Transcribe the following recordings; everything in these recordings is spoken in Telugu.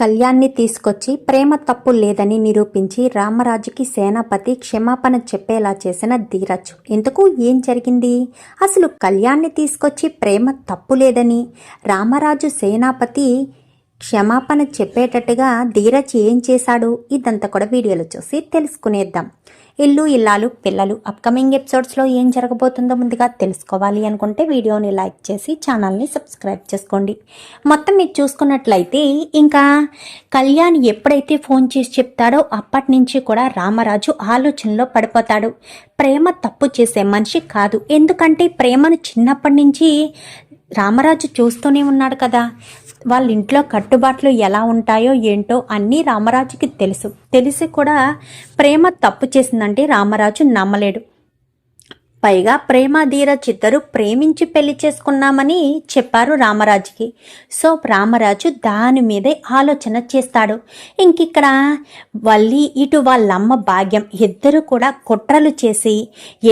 కళ్యాణ్ని తీసుకొచ్చి ప్రేమ తప్పు లేదని నిరూపించి రామరాజుకి సేనాపతి క్షమాపణ చెప్పేలా చేసిన ధీరజ్. ఇంతకు ఏం జరిగింది? అసలు కళ్యాణ్ని తీసుకొచ్చి ప్రేమ తప్పు లేదని రామరాజు సేనాపతి క్షమాపణ చెప్పేటట్టుగా ధీరజ్ ఏం చేశాడు? ఇదంతా కూడా వీడియోలో చూసి తెలుసుకునేద్దాం. ఇల్లు ఇల్లాలు పిల్లలు అప్కమింగ్ ఎపిసోడ్స్లో ఏం జరగబోతుందో ముందుగా తెలుసుకోవాలి అనుకుంటే వీడియోని లైక్ చేసి ఛానల్ని సబ్స్క్రైబ్ చేసుకోండి. మొత్తం మీరు చూసుకున్నట్లయితే ఇంకా కళ్యాణ్ ఎప్పుడైతే ఫోన్ చేసి చెప్తాడో అప్పటి నుంచి కూడా రామరాజు ఆలోచనలో పడిపోతాడు. ప్రేమ తప్పు చేసే మనిషి కాదు. ఎందుకంటే ప్రేమను చిన్నప్పటి నుంచి రామరాజు చూస్తూనే ఉన్నాడు కదా. వాళ్ళ ఇంట్లో కట్టుబాట్లు ఎలా ఉంటాయో ఏంటో అన్నీ రామరాజుకి తెలుసు. తెలిసి కూడా ప్రేమ తప్పు చేసిందంటే రామరాజు నమ్మలేడు. పైగా ప్రేమ ధీరజ్ ఇద్దరు ప్రేమించి పెళ్ళి చేసుకున్నామని చెప్పారు రామరాజుకి. సో రామరాజు దాని మీదే ఆలోచన చేస్తాడు. ఇంకిక్కడ వల్లి ఇటు వాళ్ళమ్మ భాగ్యం ఇద్దరు కూడా కుట్రలు చేసి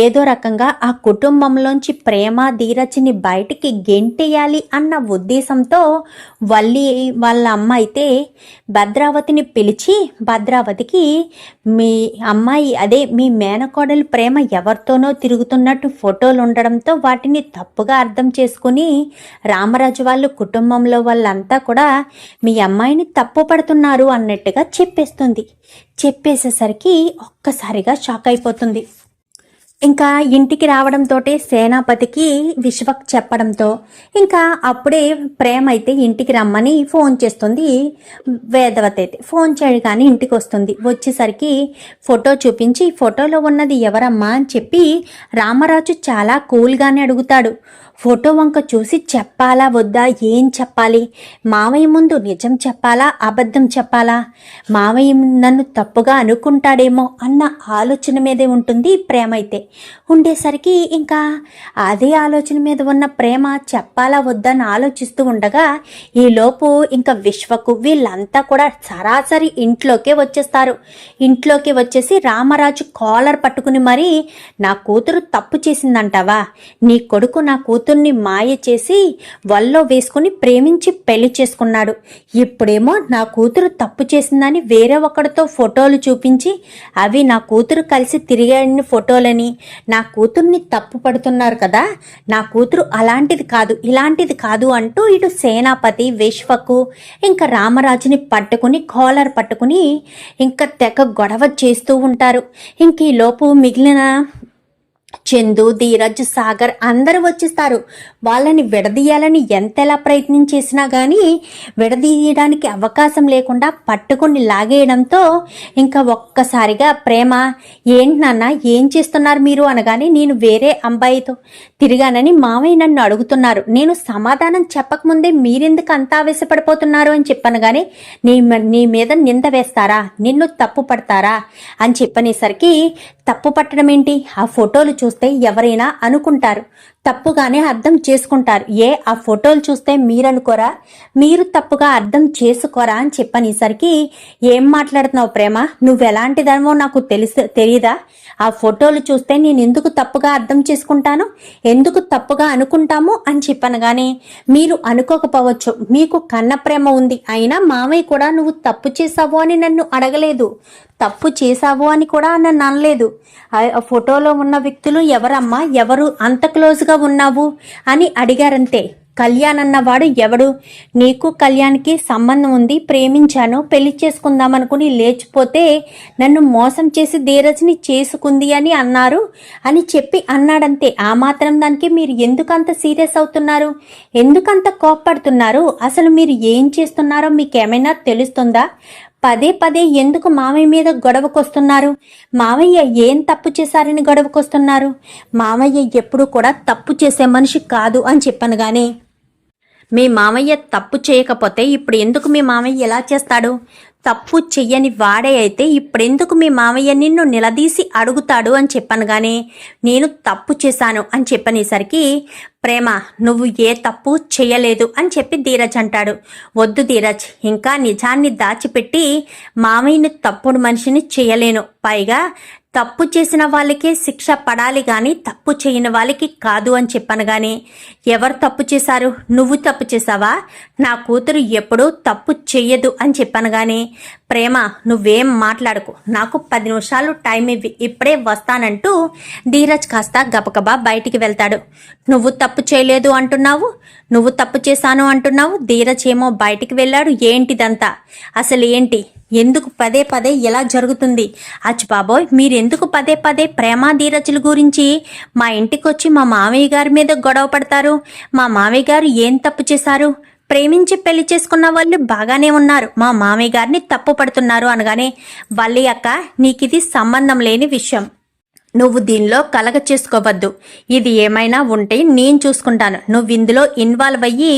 ఏదో రకంగా ఆ కుటుంబంలోంచి ప్రేమ ధీరజ్ని బయటికి గెంటేయాలి అన్న ఉద్దేశంతో వల్లి వాళ్ళ అమ్మ అయితే భద్రావతిని పిలిచి భద్రావతికి మీ అమ్మాయి అదే మీ మేనకోడలు ప్రేమ ఎవరితోనో తిరుగుతున్నట్టు ఫోటోలు ఉండడంతో వాటిని తప్పుగా అర్థం చేసుకుని రామరాజు వాళ్ళు కుటుంబంలో వాళ్ళంతా కూడా మీ అమ్మాయిని తప్పు పడుతున్నారు అన్నట్టుగా చెప్పేస్తుంది. చెప్పేసేసరికి ఒక్కసారిగా షాక్ అయిపోతుంది. ఇంకా ఇంటికి రావడంతో సేనాపతికి విశ్వక్ చెప్పడంతో ఇంకా అప్పుడే ప్రేమ అయితే ఇంటికి రమ్మని ఫోన్ చేస్తుంది వేదవతి అయితే. ఫోన్ చేయగానే ఇంటికి వస్తుంది. వచ్చేసరికి ఫోటో చూపించి ఫోటోలో ఉన్నది ఎవరమ్మా? అని చెప్పి రామరాజు చాలా కూల్గానే అడుగుతాడు. ఫోటో వంక చూసి చెప్పాలా వద్దా? ఏం చెప్పాలి? మావయ్య ముందు నిజం చెప్పాలా? అబద్ధం చెప్పాలా? మావయ్య నన్ను తప్పుగా అనుకుంటాడేమో అన్న ఆలోచన మీదే ఉంటుంది ప్రేమ అయితే. ఉండేసరికి ఇంకా అదే ఆలోచన మీద ఉన్న ప్రేమ చెప్పాలా వద్దా అని ఆలోచిస్తూ ఉండగా ఈలోపు ఇంకా విశ్వకు వీళ్ళంతా కూడా సరాసరి ఇంట్లోకే వచ్చేస్తారు. ఇంట్లోకి వచ్చేసి రామరాజు కాలర్ పట్టుకుని మరీ నా కూతురు తప్పు చేసిందంటావా? నీ కొడుకు నా కూతురు కూతుర్ని మాయ చేసి వల్లో వేసుకుని ప్రేమించి పెళ్ళి చేసుకున్నాడు. ఇప్పుడేమో నా కూతురు తప్పు చేసిందని వేరే ఒకడితో ఫోటోలు చూపించి అవి నా కూతురు కలిసి తిరిగాడిన ఫోటోలని నా కూతుర్ని తప్పు పడుతున్నారు కదా నా కూతురు అలాంటిది కాదు ఇలాంటిది కాదు అంటూ ఇటు సేనాపతి విశ్వకు ఇంకా రామరాజుని పట్టుకుని కాలర్ పట్టుకుని ఇంకా తెగ గొడవ చేస్తూ ఉంటారు. ఇంక ఈ లోపు మిగిలిన చందు ధీరజ్ సాగర్ అందరూ వచ్చేస్తారు. వాళ్ళని విడదీయాలని ఎంతెలా ప్రయత్నం చేసినా కానీ విడదీయడానికి అవకాశం లేకుండా పట్టుకుని లాగేయడంతో ఇంకా ఒక్కసారిగా ప్రేమ ఏంటి నాన్న ఏం చేస్తున్నారు మీరు? అనగానే నేను వేరే అబ్బాయితో తిరిగానని మామయ్య నన్ను అడుగుతున్నారు. నేను సమాధానం చెప్పకముందే మీరెందుకు అంత ఆవేశపడిపోతున్నారు? అని చెప్పాను కానీ నీ నీ మీద నింద వేస్తారా? నిన్ను తప్పు పడతారా? అని చెప్పనేసరికి తప్పు పట్టడం ఏంటి ఆ ఫోటోలు చూస్తే ఎవరైనా అనుకుంటారు. తప్పుగానే అర్థం చేసుకుంటారు. ఏ ఆ ఫోటోలు చూస్తే మీరనుకోరా? మీరు తప్పుగా అర్థం చేసుకోరా అని చెప్పనేసరికి ఏం మాట్లాడుతున్నావు ప్రేమ? నువ్వు ఎలాంటిదనమో నాకు తెలిసి తెలియదా ఆ ఫోటోలు చూస్తే నేను ఎందుకు తప్పుగా అర్థం చేసుకుంటాను? ఎందుకు తప్పుగా అనుకుంటాము అని చెప్పాను కానీ మీరు అనుకోకపోవచ్చు. మీకు కన్న ప్రేమ ఉంది. అయినా మామయ్య కూడా నువ్వు తప్పు చేసావు అని నన్ను అడగలేదు. తప్పు చేశావు అని కూడా నన్ను అనలేదు. ఆ ఫోటోలో ఉన్న వ్యక్తులు ఎవరమ్మా? ఎవరు? అంత క్లోజ్గా ఉన్నావు? అని అడిగారంతే. కళ్యాణ్ అన్నవాడు ఎవడు? నీకు కళ్యాణ్కి సంబంధం ఉంది ప్రేమించాను పెళ్ళి చేసుకుందాం అనుకుని లేచిపోతే నన్ను మోసం చేసి ధీరజ్ని చేసుకుంది అని అన్నారు అని చెప్పి అన్నాడంతే. ఆ మాత్రం దానికి మీరు ఎందుకంత సీరియస్ అవుతున్నారు? ఎందుకంత కోప్పడుతున్నారు? అసలు మీరు ఏం చేస్తున్నారో మీకేమైనా తెలుస్తుందా? పదే పదే ఎందుకు మామయ్య మీద గొడవకొస్తున్నారు? మామయ్య ఏం తప్పు చేశారని గొడవకొస్తున్నారు? మామయ్య ఎప్పుడు కూడా తప్పు చేసే మనిషి కాదు అని చెప్పాను కానీ మీ మామయ్య తప్పు చేయకపోతే ఇప్పుడు ఎందుకు మీ మామయ్య ఎలా చేస్తాడు? తప్పు చెయ్యని వాడే అయితే ఇప్పుడెందుకు మీ మామయ్య నిన్ను నిలదీసి అడుగుతాడు అని చెప్పాను గానీ నేను తప్పు చేశాను అని చెప్పనేసరికి ప్రేమ నువ్వు ఏ తప్పు చేయలేదు అని చెప్పి ధీరజ్ అంటాడు. వద్దు ధీరజ్ ఇంకా నిజాన్ని దాచిపెట్టి మామయ్యని తప్పుడు మనిషిని చేయలేను పైగా తప్పు చేసిన వాళ్ళకే శిక్ష పడాలి కానీ తప్పు చేయని వాళ్ళకి కాదు అని చెప్పాను కానీ ఎవరు తప్పు చేశారు? నువ్వు తప్పు చేశావా? నా కూతురు ఎప్పుడూ తప్పు చెయ్యదు అని చెప్పాను కానీ ప్రేమ నువ్వేం మాట్లాడకు. నాకు పది నిమిషాలు టైం ఇవ్వి. ఇప్పుడే వస్తానంటూ ధీరజ్ కాస్త గబగబా బయటికి వెళ్తాడు. నువ్వు తప్పు చేయలేదు అంటున్నావు? నువ్వు తప్పు చేశాను అంటున్నావు? ధీరజ్ ఏమో బయటికి వెళ్ళాడు. ఏంటిదంతా? అసలు ఏంటి? ఎందుకు పదే పదే ఎలా జరుగుతుంది? అచ్చు బాబోయ్ మీరెందుకు పదే పదే ప్రేమ ధీరజుల గురించి? మా ఇంటికి వచ్చి మా మామయ్య గారి మీద గొడవ పడతారు. మా మామయ్య గారు ఏం తప్పు చేశారు? ప్రేమించి పెళ్ళి చేసుకున్న వాళ్ళు బాగానే ఉన్నారు. మా మామయ్య గారిని తప్పు పడుతున్నారు అనగానే వల్లి అక్క నీకిది సంబంధం లేని విషయం. నువ్వు దీనిలో కలగ చేసుకోవద్దు. ఇది ఏమైనా ఉంటే నేను చూసుకుంటాను. నువ్వు ఇందులో ఇన్వాల్వ్ అయ్యి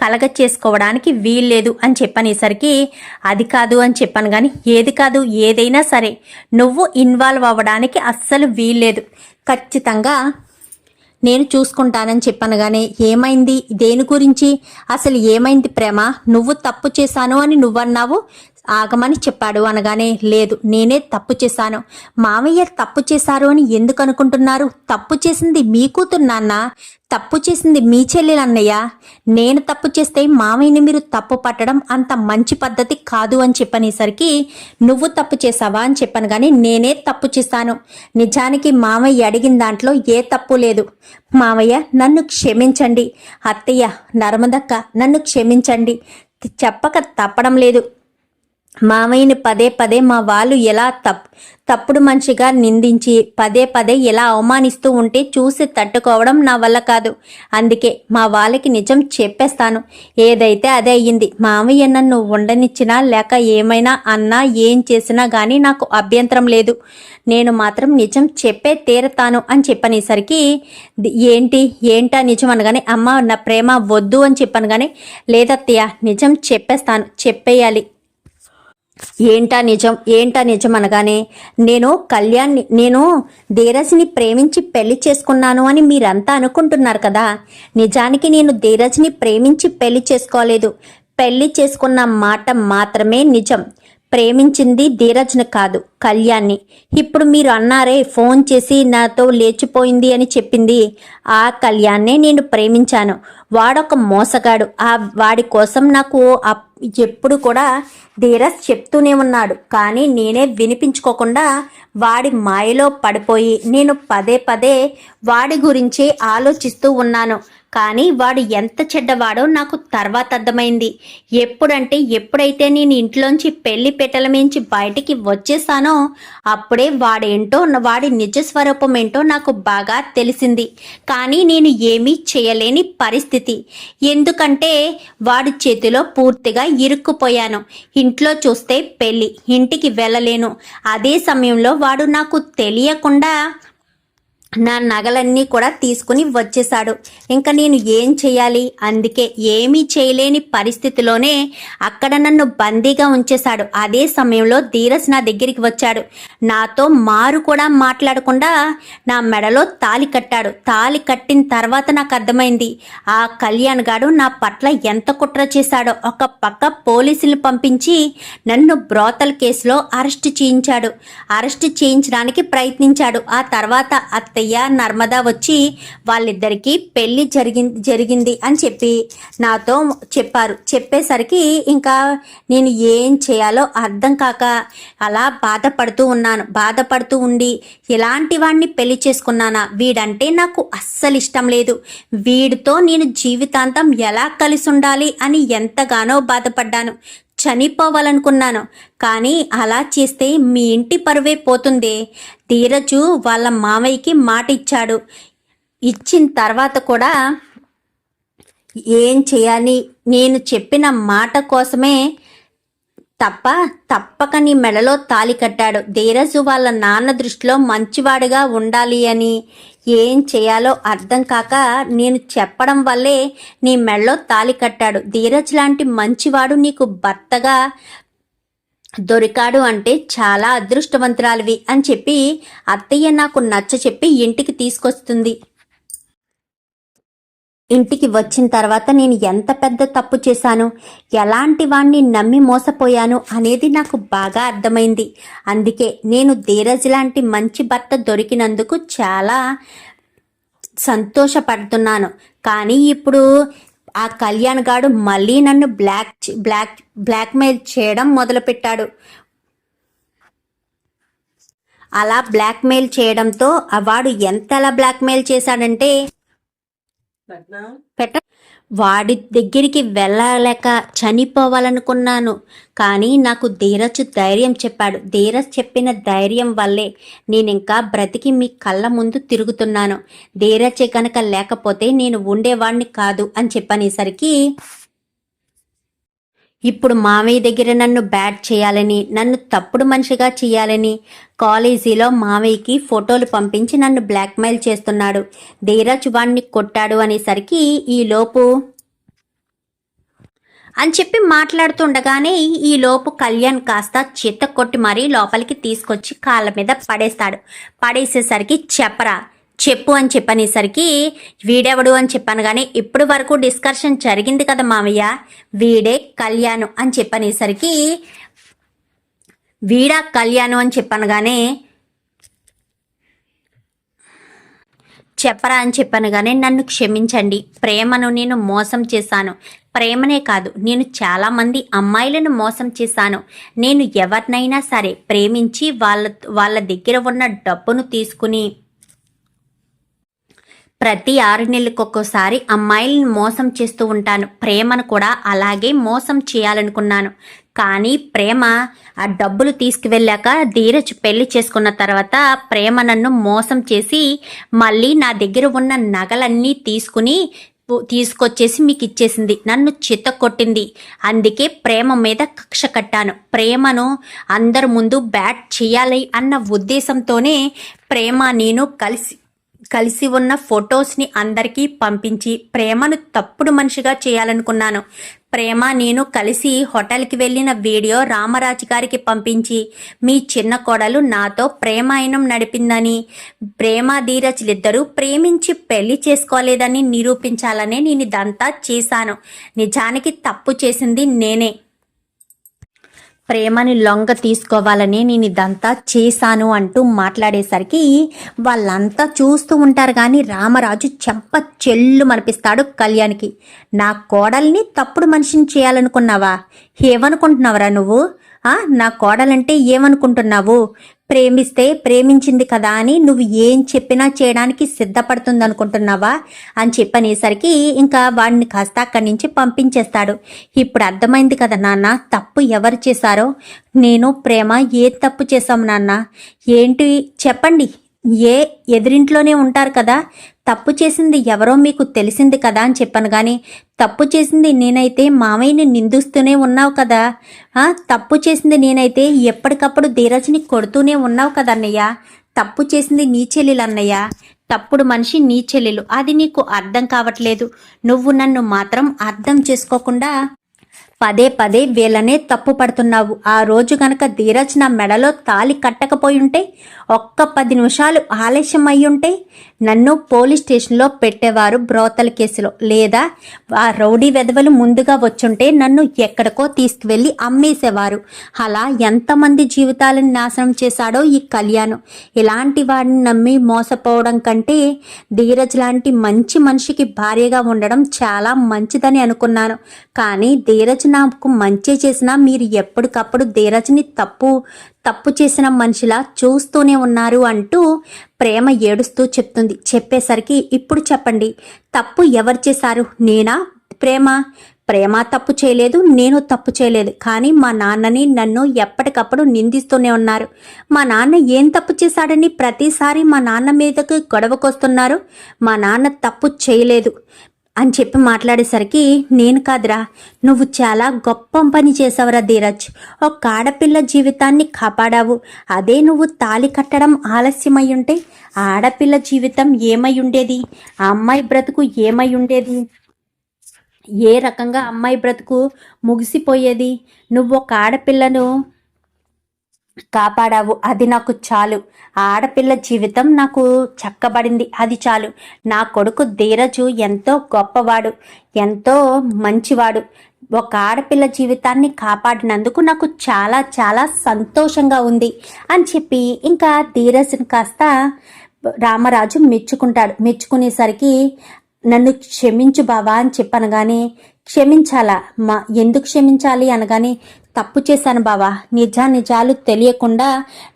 కలగ చేసుకోవడానికి వీల్లేదు అని చెప్పనేసరికి అది కాదు అని చెప్పాను కానీ ఏది కాదు ఏదైనా సరే. నువ్వు ఇన్వాల్వ్ అవ్వడానికి అస్సలు వీల్లేదు. ఖచ్చితంగా నేను చూసుకుంటానని చెప్పాను కానీ ఏమైంది? దేని గురించి? అసలు ఏమైంది ప్రేమ? నువ్వు తప్పు చేశాను అని నువ్వన్నావు? ఆగమని చెప్పాడు అనగానే లేదు నేనే తప్పు చేశాను. మామయ్య తప్పు చేశారు అని ఎందుకు అనుకుంటున్నారు? తప్పు చేసింది మీ కూతురు నాన్న? తప్పు చేసింది మీ చెల్లెలన్నయ్య నేను తప్పు చేస్తే మామయ్యని మీరు తప్పు పట్టడం అంత మంచి పద్ధతి కాదు అని చెప్పనేసరికి నువ్వు తప్పు చేసావా అని చెప్పాను కానీ నేనే తప్పు చేశాను. నిజానికి మామయ్య అడిగిన దాంట్లో ఏ తప్పు లేదు. మామయ్య నన్ను క్షమించండి. అత్తయ్య నర్మదక్క నన్ను క్షమించండి. చెప్పక తప్పడం లేదు. మామయ్యని పదే పదే మా వాళ్ళు ఎలా తప్ తప్పుడు మంచిగా నిందించి పదే పదే ఎలా అవమానిస్తూ ఉంటే చూసి తట్టుకోవడం నా వల్ల కాదు. అందుకే మా వాళ్ళకి నిజం చెప్పేస్తాను. ఏదైతే అదే అయ్యింది మామయ్య నన్ను ఉండనిచ్చినా లేక ఏమైనా అన్నా ఏం చేసినా కానీ నాకు అభ్యంతరం లేదు. నేను మాత్రం నిజం చెప్పే తీరతాను అని చెప్పనేసరికి ఏంటి ఏంటా నిజం అనగానే అమ్మ నా ప్రేమ వద్దు అని చెప్పాను కానీ లేదత్తయ్య నిజం చెప్పేస్తాను చెప్పేయాలి. ఏంటా నిజం? ఏంటా నిజం అనగానే నేను కళ్యాణ్ నేను ధీరజ్ని ప్రేమించి పెళ్ళి చేసుకున్నాను అని మీరంతా అనుకుంటున్నారు కదా? నిజానికి నేను ధీరజ్ని ప్రేమించి పెళ్ళి చేసుకోలేదు. పెళ్ళి చేసుకున్న మాట మాత్రమే నిజం. ప్రేమించింది ధీరజ్ను కాదు కళ్యాణ్ని. ఇప్పుడు మీరు అన్నారే ఫోన్ చేసి నాతో లేచిపోయింది అని చెప్పింది. ఆ కళ్యాణ్నే నేను ప్రేమించాను. వాడొక మోసగాడు. ఆ వాడి కోసం నాకు అప్- ఎప్పుడు కూడా ధీరజ్ చెప్తూనే ఉన్నాడు. కానీ నేనే వినిపించుకోకుండా వాడి మాయలో పడిపోయి నేను పదే పదే వాడి గురించి ఆలోచిస్తూ ఉన్నాను. కానీ వాడు ఎంత చెడ్డవాడో నాకు తర్వాత అర్థమైంది. ఎప్పుడంటే ఎప్పుడైతే నేను ఇంట్లోంచి పెళ్ళి పెట్టల మించి బయటికి వచ్చేసానో అప్పుడే వాడేంటో వాడి నిజ స్వరూపం ఏంటో నాకు బాగా తెలిసింది. కానీ నేను ఏమీ చేయలేని పరిస్థితి. ఎందుకంటే వాడి చేతిలో పూర్తిగా ఇరుక్కుపోయాను. ఇంట్లో చూస్తే పెళ్ళి ఇంటికి వెళ్ళలేను. అదే సమయంలో వాడు నాకు తెలియకుండా నా నగలన్నీ కూడా తీసుకుని వచ్చేశాడు. ఇంకా నేను ఏం చేయాలి? అందుకే ఏమీ చేయలేని పరిస్థితిలోనే అక్కడ నన్ను బందీగా ఉంచేశాడు. అదే సమయంలో ధీరజ్ నా దగ్గరికి వచ్చాడు. నాతో మారు కూడా మాట్లాడకుండా నా మెడలో తాలి కట్టాడు. తాలి కట్టిన తర్వాత నాకు అర్థమైంది ఆ కళ్యాణ్ గాడు నా పట్ల ఎంత కుట్ర చేశాడో. ఒక పక్క పోలీసులు పంపించి నన్ను బ్రోతల్ కేసులో అరెస్ట్ చేయించాడు. అరెస్ట్ చేయించడానికి ప్రయత్నించాడు. ఆ తర్వాత అత్తయ్య నర్మదా వచ్చి వాళ్ళిద్దరికీ పెళ్ళి జరిగింది జరిగింది అని చెప్పి నాతో చెప్పారు. చెప్పేసరికి ఇంకా నేను ఏం చేయాలో అర్థం కాక అలా బాధపడుతూ ఉన్నాను. బాధపడుతూ ఉండి ఎలాంటి వాడిని పెళ్ళి చేసుకున్నానా? వీడంటే నాకు అస్సలు ఇష్టం లేదు. వీడితో నేను జీవితాంతం ఎలా కలిసి ఉండాలి? అని ఎంతగానో బాధపడ్డాను. చనిపోవాలనుకున్నాను. కానీ అలా చేస్తే మీ ఇంటి పరువే పోతుంది. ధీరజు వాళ్ళ మామయ్యకి మాట ఇచ్చాడు ఇచ్చిన తర్వాత కూడా ఏం చేయాలి? నేను చెప్పిన మాట కోసమే తప్ప తప్పక నీ మెడలో తాలి కట్టాడు. ధీరజు వాళ్ళ నాన్న దృష్టిలో మంచివాడిగా ఉండాలి అని. ఏం చేయాలో అర్థం కాక నేను చెప్పడం వల్లే నీ మెడలో తాలి కట్టాడు. ధీరజ్ లాంటి మంచివాడు నీకు భర్తగా దొరికాడు అంటే చాలా అదృష్టవంతురాలివి అని చెప్పి అత్తయ్య నాకు నచ్చ చెప్పి ఇంటికి తీసుకొస్తుంది. ఇంటికి వచ్చిన తర్వాత నేను ఎంత పెద్ద తప్పు చేశాను? ఎలాంటి వాణ్ణి నమ్మి మోసపోయాను అనేది నాకు బాగా అర్థమైంది. అందుకే నేను ధీరజ్ లాంటి మంచి భర్త దొరికినందుకు చాలా సంతోషపడుతున్నాను. కానీ ఇప్పుడు ఆ కళ్యాణ్ గాడు మళ్ళీ నన్ను బ్లాక్ బ్లాక్ బ్లాక్మెయిల్ చేయడం మొదలుపెట్టాడు. అలా బ్లాక్మెయిల్ చేయడంతో అవాడు వాడు ఎంతలా బ్లాక్మెయిల్ చేశాడంటే పెట్ట వాడి దగ్గరికి వెళ్ళలేక చనిపోవాలనుకున్నాను. కానీ నాకు ధీరజ్ ధైర్యం చెప్పాడు. ధీరజ్ చెప్పిన ధైర్యం వల్లే నేను ఇంకా బ్రతికి మీ కళ్ళ ముందు తిరుగుతున్నాను. ధీరజ్ కనుక లేకపోతే నేను ఉండేవాడిని కాదు అని చెప్పనేసరికి ఇప్పుడు మామయ్య దగ్గర నన్ను బ్యాట్ చేయాలని నన్ను తప్పుడు మనిషిగా చేయాలని కాలేజీలో మామయ్యకి ఫోటోలు పంపించి నన్ను బ్లాక్మెయిల్ చేస్తున్నాడు. ధీరజ్ వాణ్ణి కొట్టాడు అనేసరికి ఈలోపు అని చెప్పి మాట్లాడుతుండగానే ఈ లోపు కళ్యాణ్ కాస్త చిత్త కొట్టి మరీ లోపలికి తీసుకొచ్చి కాళ్ళ మీద పడేస్తాడు. పడేసేసరికి చెప్పరా చెప్పు అని చెప్పనేసరికి వీడెవడు? అని చెప్పాను. కానీ ఇప్పటి వరకు డిస్కషన్ జరిగింది కదా మామయ్య వీడే కళ్యాణ్ అని చెప్పనేసరికి వీడా కళ్యాణ్ అని చెప్పనగానే చెప్పరా అని చెప్పనగానే నన్ను క్షమించండి. ప్రేమను నేను మోసం చేశాను. ప్రేమనే కాదు నేను చాలామంది అమ్మాయిలను మోసం చేశాను. నేను ఎవరినైనా సరే ప్రేమించి వాళ్ళ వాళ్ళ దగ్గర ఉన్న డబ్బును తీసుకుని ప్రతి ఆరు నెలలకు ఒక్కోసారి అమ్మాయిలను మోసం చేస్తూ ఉంటాను. ప్రేమను కూడా అలాగే మోసం చేయాలనుకున్నాను. కానీ ప్రేమ ఆ డబ్బులు తీసుకువెళ్ళాక ధీరజ్ పెళ్ళి చేసుకున్న తర్వాత ప్రేమ నన్ను మోసం చేసి మళ్ళీ నా దగ్గర ఉన్న నగలన్నీ తీసుకుని తీసుకొచ్చేసి మీకు ఇచ్చేసింది నన్ను చిత్త కొట్టింది. అందుకే ప్రేమ మీద కక్ష కట్టాను. ప్రేమను అందరి ముందు బ్యాట్ చేయాలి అన్న ఉద్దేశంతోనే ప్రేమ నేను కలిసి కలిసి ఉన్న ఫొటోస్ని అందరికీ పంపించి ప్రేమను తప్పుడు మనిషిగా చేయాలనుకున్నాను. ప్రేమ నేను కలిసి హోటల్కి వెళ్ళిన వీడియో రామరాజు గారికి పంపించి మీ చిన్న కోడలు నాతో ప్రేమాయణం నడిపిందని ప్రేమ ధీరజ్లిద్దరూ ప్రేమించి పెళ్ళి చేసుకోలేదని నిరూపించాలనే నేను ఇదంతా చేశాను. నిజానికి తప్పు చేసింది నేనే. ప్రేమని లొంగ తీసుకోవాలని నేను ఇదంతా చేశాను అంటూ మాట్లాడేసరికి వాళ్ళంతా చూస్తూ ఉంటారు కానీ రామరాజు చెంప చెల్లు మనిపిస్తాడు కళ్యాణ్కి. నా కోడల్ని తప్పుడు మనిషిని చేయాలనుకున్నావా? ఏమనుకుంటున్నావురా నువ్వు? నా కోడలంటే ఏమనుకుంటున్నావు? ప్రేమిస్తే ప్రేమించింది కదా అని నువ్వు ఏం చెప్పినా చేయడానికి సిద్ధపడుతుంది అనుకుంటున్నావా అని చెప్పనేసరికి ఇంకా వాడిని కాస్త అక్కడి నుంచి పంపించేస్తాడు. ఇప్పుడు అర్థమైంది కదా నాన్న తప్పు ఎవరు చేశారో? నేను ప్రేమ ఏ తప్పు చేశాం నాన్న? ఏంటి? చెప్పండి. ఏ ఎదురింట్లోనే ఉంటారు కదా? తప్పు చేసింది ఎవరో మీకు తెలిసింది కదా అని చెప్పాను కానీ తప్పు చేసింది నేనైతే మామయ్యని నిందిస్తూనే ఉన్నావు కదా. ఆ, తప్పు చేసింది నేనైతే ఎప్పటికప్పుడు ధీరజ్ని కొడుతూనే ఉన్నావు కదా అన్నయ్య. తప్పు చేసింది నీ చెల్లెలు అన్నయ్య. తప్పుడు మనిషి నీ చెల్లెలు. అది నీకు అర్థం కావట్లేదు. నువ్వు నన్ను మాత్రం అర్థం చేసుకోకుండా పదే పదే వీళ్ళనే తప్పు పడుతున్నావు. ఆ రోజు గనక ధీరజ్ నా మెడలో తాలి కట్టకపోయి ఉంటే ఒక్క పది నిమిషాలు ఆలస్యం అయ్యుంటే నన్ను పోలీస్ స్టేషన్లో పెట్టేవారు బ్రోతల కేసులో. లేదా ఆ రౌడీ వెధవలు ముందుగా వచ్చుంటే నన్ను ఎక్కడికో తీసుకువెళ్ళి అమ్మేసేవారు. అలా ఎంతమంది జీవితాలను నాశనం చేశాడో ఈ కళ్యాణం. ఇలాంటి వాడిని నమ్మి మోసపోవడం కంటే ధీరజ్ లాంటి మంచి మనిషికి భార్యగా ఉండడం చాలా మంచిదని అనుకున్నాను. కానీ ధీరజ్ నాకు మంచి చేసినా మీరు ఎప్పటికప్పుడు ధీరజ్ని తప్పు తప్పు చేసిన మనిషిలా చూస్తూనే ఉన్నారు అంటూ ప్రేమ ఏడుస్తూ చెప్తుంది. చెప్పేసరికి ఇప్పుడు చెప్పండి. తప్పు ఎవరు చేశారు? నేనా? ప్రేమ? ప్రేమ తప్పు చేయలేదు నేను తప్పు చేయలేదు. కానీ మా నాన్నని నన్ను ఎప్పటికప్పుడు నిందిస్తూనే ఉన్నారు. మా నాన్న ఏం తప్పు చేశాడని ప్రతిసారి మా నాన్న మీదకి గొడవకొస్తున్నారు. మా నాన్న తప్పు చేయలేదు. అని చెప్పి మాట్లాడేసరికి నేను కాదురా నువ్వు చాలా గొప్ప పని చేసావురా ధీరజ్. ఒక ఆడపిల్ల జీవితాన్ని కాపాడావు. అదే నువ్వు తాలి కట్టడం ఆలస్యమై ఉంటే ఆ ఆడపిల్ల జీవితం ఏమై ఉండేది ఆ అమ్మాయి బ్రతుకు ఏమై ఉండేది ఏ రకంగా అమ్మాయి బ్రతుకు ముగిసిపోయేది? నువ్వు ఒక ఆడపిల్లను కాపాడావు. అది నాకు చాలు. ఆ ఆడపిల్ల జీవితం నాకు చక్కబడింది. అది చాలు. నా కొడుకు ధీరజు ఎంతో గొప్పవాడు ఎంతో మంచివాడు. ఒక ఆడపిల్ల జీవితాన్ని కాపాడినందుకు నాకు చాలా చాలా సంతోషంగా ఉంది అని చెప్పి ఇంకా ధీరజ్ని కాస్త రామరాజు మెచ్చుకుంటాడు. మెచ్చుకునేసరికి నన్ను క్షమించు బావా అని చెప్పనగానే క్షమించాలా? మా ఎందుకు క్షమించాలి? అనగానే తప్పు చేశాను బావా. నిజా నిజాలు తెలియకుండా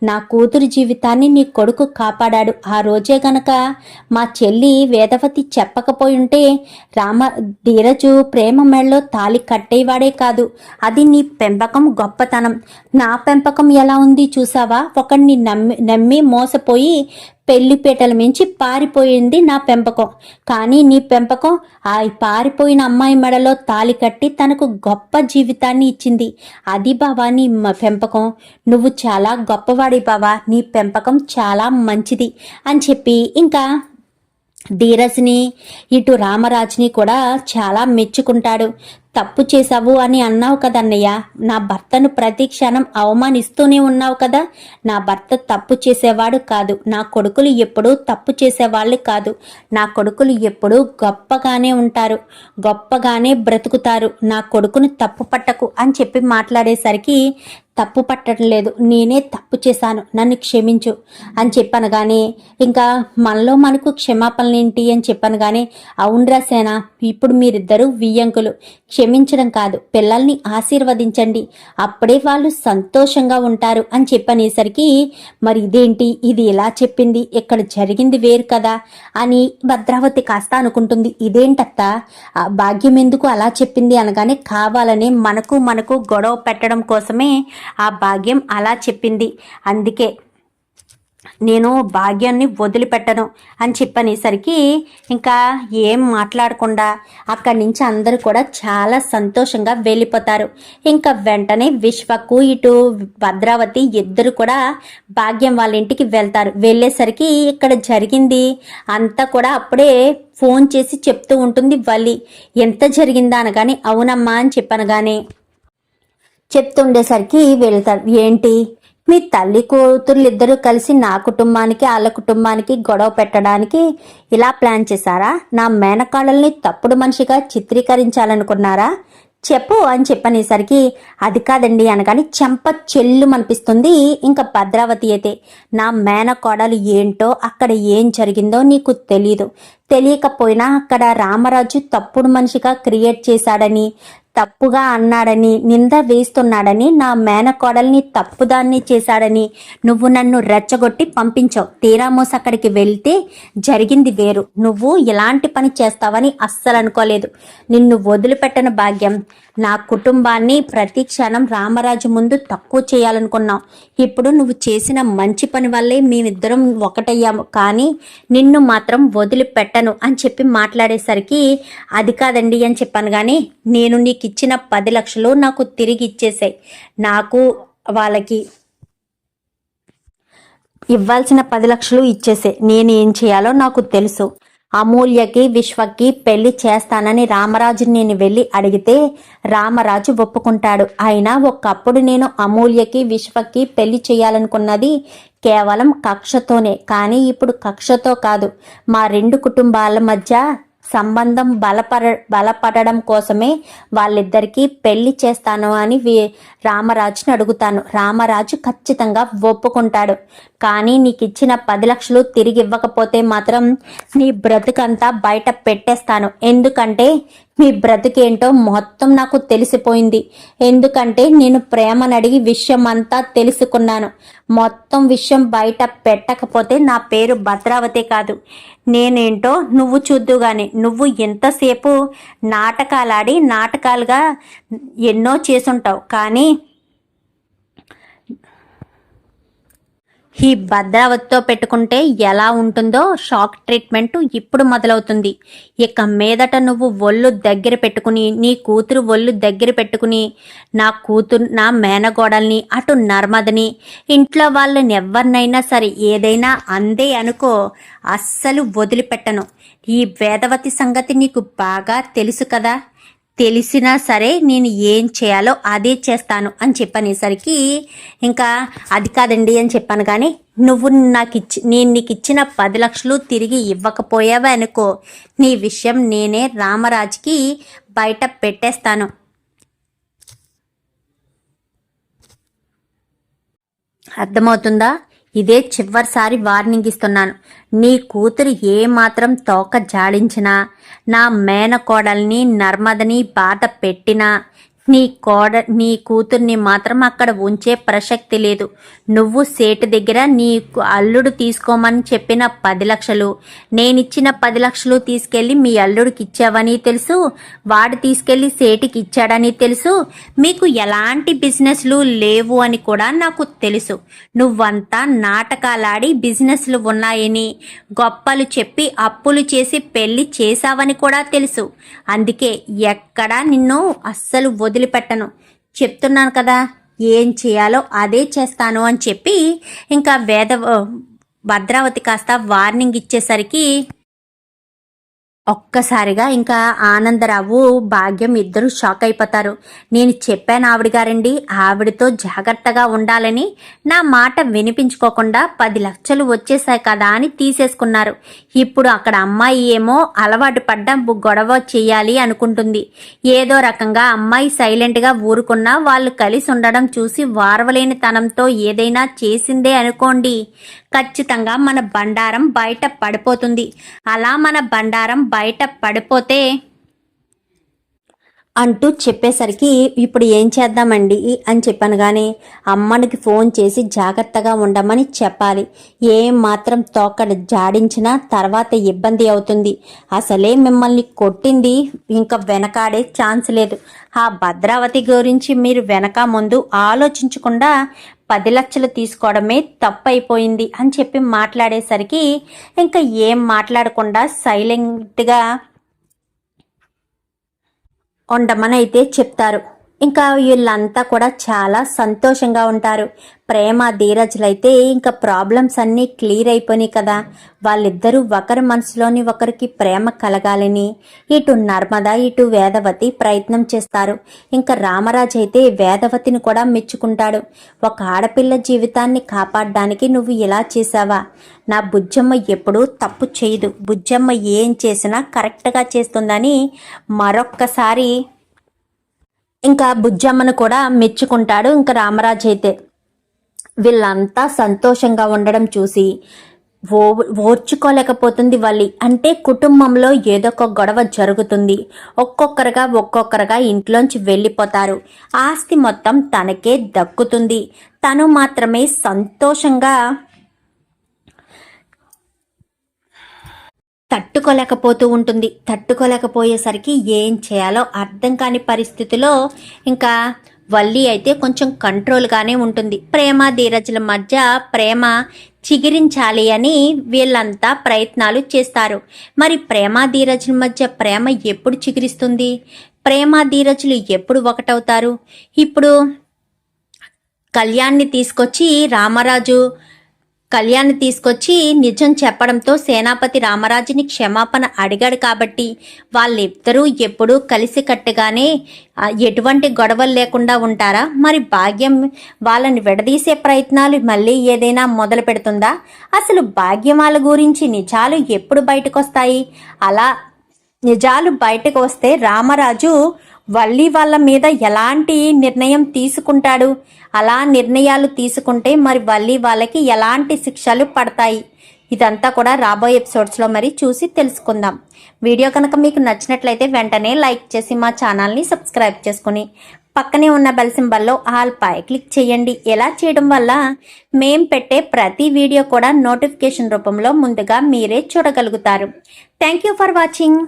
నా కూతురు జీవితాన్ని నీ కొడుకు కాపాడాడు. ఆ రోజే గనక మా చెల్లి వేదవతి చెప్పకపోయి ఉంటే రామ ధీరజు ప్రేమ మెళ్ళలో తాలి కట్టేవాడే కాదు. అది నీ పెంపకం గొప్పతనం. నా పెంపకం ఎలా ఉంది చూసావా? ఒకడిని నమ్మి నమ్మి మోసపోయి పెళ్ళిపేటల మించి పారిపోయింది నా పెంపకం. కానీ నీ పెంపకం ఆ పారిపోయిన అమ్మాయి మెడలో తాలి కట్టి తనకు గొప్ప జీవితాన్ని ఇచ్చింది. అది బావా నీ పెంపకం. నువ్వు చాలా గొప్పవాడి బావా. నీ పెంపకం చాలా మంచిది అని చెప్పి ఇంకా ధీరజ్ని ఇటు రామరాజ్ని కూడా చాలా మెచ్చుకుంటాడు. తప్పు చేశావు అని అన్నావు కదన్నయ్య. నా భర్తను ప్రతి క్షణం అవమానిస్తూనే ఉన్నావు కదా. నా భర్త తప్పు చేసేవాడు కాదు. నా కొడుకులు ఎప్పుడూ తప్పు చేసేవాళ్ళు కాదు. నా కొడుకులు ఎప్పుడూ గొప్పగానే ఉంటారు. గొప్పగానే బ్రతుకుతారు. నా కొడుకును తప్పు పట్టకు అని చెప్పి మాట్లాడేసరికి తప్పు పట్టడం లేదు. నేనే తప్పు చేశాను. నన్ను క్షమించు అని చెప్పాను కానీ ఇంకా మనలో మనకు క్షమాపణలు ఏంటి అని చెప్పాను కానీ అవునరా సేన. ఇప్పుడు మీరిద్దరూ వియ్యంకులు. క్షమించడం కాదు పిల్లల్ని ఆశీర్వదించండి. అప్పుడే వాళ్ళు సంతోషంగా ఉంటారు అని చెప్పనేసరికి మరి ఇదేంటి? ఇది ఇలా చెప్పింది? ఇక్కడ జరిగింది వేరు కదా? అని భద్రావతి కాస్త అనుకుంటుంది. ఇదేంటత్త? ఆ భాగ్యం ఎందుకు అలా చెప్పింది? అనగానే కావాలని మనకు మనకు గొడవ పెట్టడం కోసమే ఆ భాగ్యం అలా చెప్పింది. అందుకే నేను భాగ్యాన్ని వదిలిపెట్టను అని చెప్పనేసరికి ఇంకా ఏం మాట్లాడకుండా అక్కడి నుంచి అందరూ కూడా చాలా సంతోషంగా వెళ్ళిపోతారు. ఇంకా వెంటనే విశ్వకు ఇటు భద్రావతి ఇద్దరు కూడా భాగ్యం వాళ్ళ ఇంటికి వెళ్తారు. వెళ్ళేసరికి ఇక్కడ జరిగింది అంతా కూడా అప్పుడే ఫోన్ చేసి చెప్తూ ఉంటుంది వల్లి. ఎంత జరిగిందా అనగానే అవునమ్మా అని చెప్పనగానే చెప్తుండేసరికి వెళ్తారు. ఏంటి? మీ తల్లి కూతుర్లు కలిసి నా కుటుంబానికి వాళ్ళ కుటుంబానికి గొడవ పెట్టడానికి ఇలా ప్లాన్ చేశారా? నా మేనకాళ్ళని తప్పుడు మనిషిగా చిత్రీకరించాలనుకున్నారా? చెప్పు అని చెప్పనేసరికి అది కాదండి అనగానే చెంప చెల్లు అనిపిస్తుంది ఇంకా భద్రావతి అయితే నా మేనకోడలు ఏంటో అక్కడ ఏం జరిగిందో నీకు తెలీదు. తెలియకపోయినా అక్కడ రామరాజు తప్పుడు మనిషిగా క్రియేట్ చేశాడని తప్పుగా అన్నాడని నింద వేస్తున్నాడని నా మేనకోడల్ని తప్పుదాన్ని చేశాడని నువ్వు నన్ను రెచ్చగొట్టి పంపించావు. తీరామోస్ అక్కడికి వెళ్తే జరిగింది వేరు. నువ్వు ఇలాంటి పని చేస్తావని అస్సలు అనుకోలేదు నిన్ను వదిలిపెట్టని భాగ్యం. నా కుటుంబాన్ని ప్రతి క్షణం రామరాజు ముందు తక్కువ చేయాలనుకున్నావు ఇప్పుడు నువ్వు చేసిన మంచి పని వల్లే మేమిద్దరం ఒకటయ్యాము. కానీ నిన్ను మాత్రం వదిలిపెట్టను అని చెప్పి మాట్లాడేసరికి అది కాదండి అని చెప్పాను. కానీ నేను నీకు ఇచ్చిన పది లక్షలు నాకు తిరిగి ఇచ్చేసాయి. నాకు వాళ్ళకి ఇవ్వాల్సిన పది లక్షలు ఇచ్చేసే నేను ఏం చేయాలో నాకు తెలుసు. అమూల్యకి విశ్వకి పెళ్ళి చేస్తానని రామరాజుని నేను వెళ్ళి అడిగితే రామరాజు ఒప్పుకుంటాడు. అయినా ఒకప్పుడు నేను అమూల్యకి విశ్వకి పెళ్ళి చేయాలనుకున్నది కేవలం కక్షతోనే. కానీ ఇప్పుడు కక్షతో కాదు. మా రెండు కుటుంబాల మధ్య సంబంధం బలపడ బలపడడం కోసమే వాళ్ళిద్దరికీ పెళ్ళి చేస్తాను అని వి రామరాజుని అడుగుతాను. రామరాజు ఖచ్చితంగా ఒప్పుకుంటాడు. కానీ నీకు ఇచ్చిన పది లక్షలు తిరిగి ఇవ్వకపోతే మాత్రం నీ బ్రతుకంతా బయట పెట్టేస్తాను. ఎందుకంటే మీ బ్రతికేంటో మొత్తం నాకు తెలిసిపోయింది. ఎందుకంటే నేను ప్రేమను అడిగి విషయం అంతా తెలుసుకున్నాను. మొత్తం విషయం బయట పెట్టకపోతే నా పేరు భద్రావతి కాదు. నేనేంటో నువ్వు చూద్దుగానే. నువ్వు ఎంతసేపు నాటకాలాడి నాటకాలుగా ఎన్నో చేసుంటావు. కానీ ఈ భద్రావతితో పెట్టుకుంటే ఎలా ఉంటుందో షాక్ ట్రీట్మెంట్ ఇప్పుడు మొదలవుతుంది. ఇక మీదట నువ్వు ఒళ్ళు దగ్గర పెట్టుకుని నీ కూతురు ఒళ్ళు దగ్గర పెట్టుకుని నా కూతురు నా మేనగోడల్ని అటు నర్మదని ఇంట్లో వాళ్ళని ఎవరినైనా సరే ఏదైనా అందే అనుకో అస్సలు వదిలిపెట్టను. ఈ వేదవతి సంగతి నీకు బాగా తెలుసు కదా. తెలిసినా సరే నేను ఏం చేయాలో అదే చేస్తాను అని చెప్పనేసరికి ఇంకా అది కాదండి అని చెప్పాను కానీ నువ్వు నాకు ఇచ్చి నేను నీకు ఇచ్చిన పది లక్షలు తిరిగి ఇవ్వకపోయావా అనుకో. నీ విషయం నేనే రామరాజుకి బయట పెట్టేస్తాను. అర్థమవుతుందా? ఇదే చివరిసారి వార్నింగ్ ఇస్తున్నాను. నీ కూతురు ఏ మాత్రం తోక జాడించినా నా మేనకోడల్ని నర్మదని బాధ పెట్టినా నీ కోడ నీ కూతుర్ని మాత్రం అక్కడ ఉంచే ప్రసక్తి లేదు. నువ్వు సేటు దగ్గర నీ అల్లుడు తీసుకోమని చెప్పిన పది లక్షలు నేనిచ్చిన పది లక్షలు తీసుకెళ్ళి మీ అల్లుడికి ఇచ్చావని తెలుసు వాడు తీసుకెళ్ళి సేటుకి ఇచ్చాడని తెలుసు మీకు ఎలాంటి బిజినెస్లు లేవు అని కూడా నాకు తెలుసు. నువ్వంతా నాటకాలాడి బిజినెస్లు ఉన్నాయని గొప్పలు చెప్పి అప్పులు చేసి పెళ్ళి చేశావని కూడా తెలుసు. అందుకే ఎక్కడా నిన్ను అస్సలు వదిలిపెట్టను. చెప్తున్నాను కదా ఏం చేయాలో అదే చేస్తాను అని చెప్పి ఇంకా వేద భద్రావతి కాస్త వార్నింగ్ ఇచ్చేసరికి ఒక్కసారిగా ఇంకా ఆనందరావు భాగ్యం ఇద్దరు షాక్ అయిపోతారు. నేను చెప్పాను ఆవిడ గారండి ఆవిడతో జాగ్రత్తగా ఉండాలని. నా మాట వినిపించుకోకుండా పది లక్షలు వచ్చేసాయి కదా అని తీసేసుకున్నారు. ఇప్పుడు అక్కడ అమ్మాయి ఏమో అలవాటు పడ్డ గొడవ చేయాలి అనుకుంటుంది. ఏదో రకంగా అమ్మాయి సైలెంట్గా ఊరుకున్నా వాళ్ళు కలిసి ఉండడం చూసి వారవలేని తనంతో ఏదైనా చేసిందే అనుకోండి. ఖచ్చితంగా మన బండారం బయట పడిపోతుంది. అలా మన బండారం బయట పడిపోతే అంటూ చెప్పేసరికి ఇప్పుడు ఏం చేద్దామండి అని చెప్పాను కానీ అమ్మనికి ఫోన్ చేసి జాగ్రత్తగా ఉండమని చెప్పాలి. ఏం మాత్రం తోకడ జాడించినా తర్వాత ఇబ్బంది అవుతుంది. అసలే మిమ్మల్ని కొట్టింది ఇంకా వెనకాడే ఛాన్స్ లేదు. ఆ భద్రావతి గురించి మీరు వెనక ముందు ఆలోచించకుండా పది లక్షలు తీసుకోవడమే తప్పైపోయింది అని చెప్పి మాట్లాడేసరికి ఇంకా ఏం మాట్లాడకుండా సైలెంట్గా ఉండమనైతే చెప్తారు. ఇంకా వీళ్ళంతా కూడా చాలా సంతోషంగా ఉంటారు. ప్రేమ ధీరజులైతే ఇంకా ప్రాబ్లమ్స్ అన్నీ క్లియర్ అయిపోయినాయి కదా. వాళ్ళిద్దరూ ఒకరి మనసులోని ఒకరికి ప్రేమ కలగాలని ఇటు నర్మద ఇటు వేదవతి ప్రయత్నం చేస్తారు. ఇంకా రామరాజు అయితే వేదవతిని కూడా మెచ్చుకుంటాడు. ఒక ఆడపిల్ల జీవితాన్ని కాపాడడానికి నువ్వు ఇలా చేసావా నా బుజ్జమ్మ ఎప్పుడూ తప్పు చేయదు. బుజ్జమ్మ ఏం చేసినా కరెక్ట్గా చేస్తుందని మరొక్కసారి ఇంకా బుజ్జమ్మను కూడా మెచ్చుకుంటాడు. ఇంకా రామరాజు అయితే వీళ్ళంతా సంతోషంగా ఉండడం చూసి ఓ ఓర్చుకోలేకపోతుంది వాళ్ళి అంటే కుటుంబంలో ఏదో ఒక గొడవ జరుగుతుంది. ఒక్కొక్కరుగా ఒక్కొక్కరుగా ఇంట్లోంచి వెళ్ళిపోతారు. ఆస్తి మొత్తం తనకే దక్కుతుంది. తను మాత్రమే సంతోషంగా తట్టుకోలేకపోతూ ఉంటుంది. తట్టుకోలేకపోయేసరికి ఏం చేయాలో అర్థం కాని పరిస్థితిలో ఇంకా వల్లి అయితే కొంచెం కంట్రోల్గానే ఉంటుంది. ప్రేమ ధీరజుల మధ్య ప్రేమ చిగిరించాలి అని వీళ్ళంతా ప్రయత్నాలు చేస్తారు. మరి ప్రేమ ధీరజుల మధ్య ప్రేమ ఎప్పుడు చిగురిస్తుంది? ప్రేమ ధీరజులు ఎప్పుడు ఒకటవుతారు? ఇప్పుడు కళ్యాణ్ని తీసుకొచ్చి రామరాజు కళ్యాణ్ తీసుకొచ్చి నిజం చెప్పడంతో సేనాపతి రామరాజుని క్షమాపణ అడిగాడు కాబట్టి వాళ్ళిద్దరూ ఎప్పుడూ కలిసికట్టుగానే ఎటువంటి గొడవలు లేకుండా ఉంటారా? మరి భాగ్యం వాళ్ళని విడదీసే ప్రయత్నాలు మళ్ళీ ఏదైనా మొదలు పెడుతుందా? అసలు భాగ్యం వాళ్ళ గురించి నిజాలు ఎప్పుడు బయటకు వస్తాయి అలా నిజాలు బయటకు వస్తే రామరాజు వల్లి వాళ్ళ మీద ఎలాంటి నిర్ణయం తీసుకుంటాడు? అలా నిర్ణయాలు తీసుకుంటే మరి వల్లి వాళ్ళకి ఎలాంటి శిక్షలు పడతాయి? ఇదంతా కూడా రాబోయే ఎపిసోడ్స్లో మరి చూసి తెలుసుకుందాం. వీడియో కనుక మీకు నచ్చినట్లయితే వెంటనే లైక్ చేసి మా ఛానల్ని సబ్స్క్రైబ్ చేసుకుని పక్కనే ఉన్న బెల్ సింబల్లో ఆల్ పై క్లిక్ చేయండి. ఎలా చేయడం వల్ల మేం పెట్టే ప్రతి వీడియో కూడా నోటిఫికేషన్ రూపంలో ముందుగా మీరే చూడగలుగుతారు. Thank you for watching.